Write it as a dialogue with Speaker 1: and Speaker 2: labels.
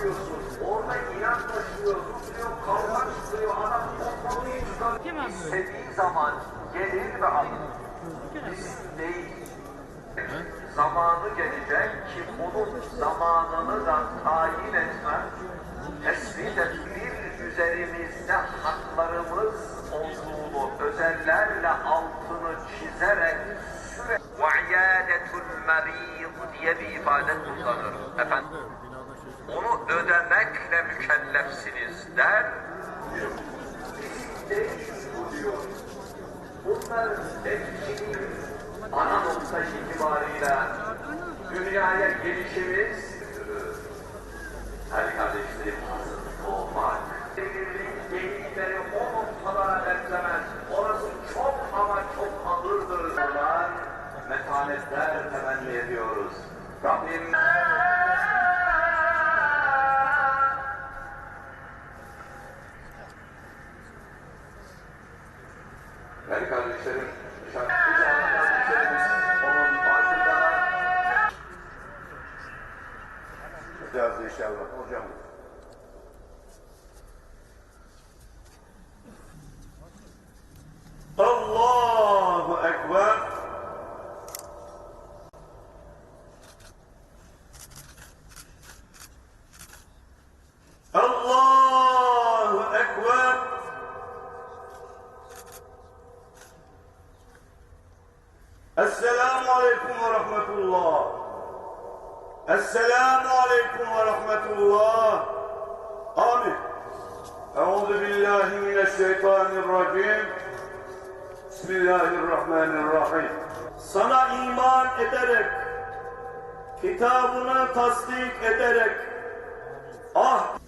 Speaker 1: taşıyorsunuz. Orada inat taşıyorsunuz diyor, kavga çıkıyor. Adam o konuyu istediği zaman gelir ve alır. Biz değil. Zamanı gelecek ki bunun zamanını da tayin etmem, tespit etmir üzerimizde haklarımız olduğunu özellerle altını çizerek sürekli وَعْيَادَةُ diye bir ifade kullanır. Efendim? Der. Bunların hepsinin ana nokta itibariyle dünyaya gelişimiz Hadi kardeşlerim olmak. Evlilik geyikleri o noktalara benzemez. Orası çok ama çok ağırdır. Oradan metanetler kardeşlerim, şarkı onun farkında
Speaker 2: Yapacağız inşallah hocam. Esselamu Aleyküm ve Rahmetullah. Esselamu Aleyküm ve Rahmetullah. Amin. Euzu billahi mineşşeytanirracim. Bismillahirrahmanirrahim. Sana iman ederek, kitabını tasdik ederek, ah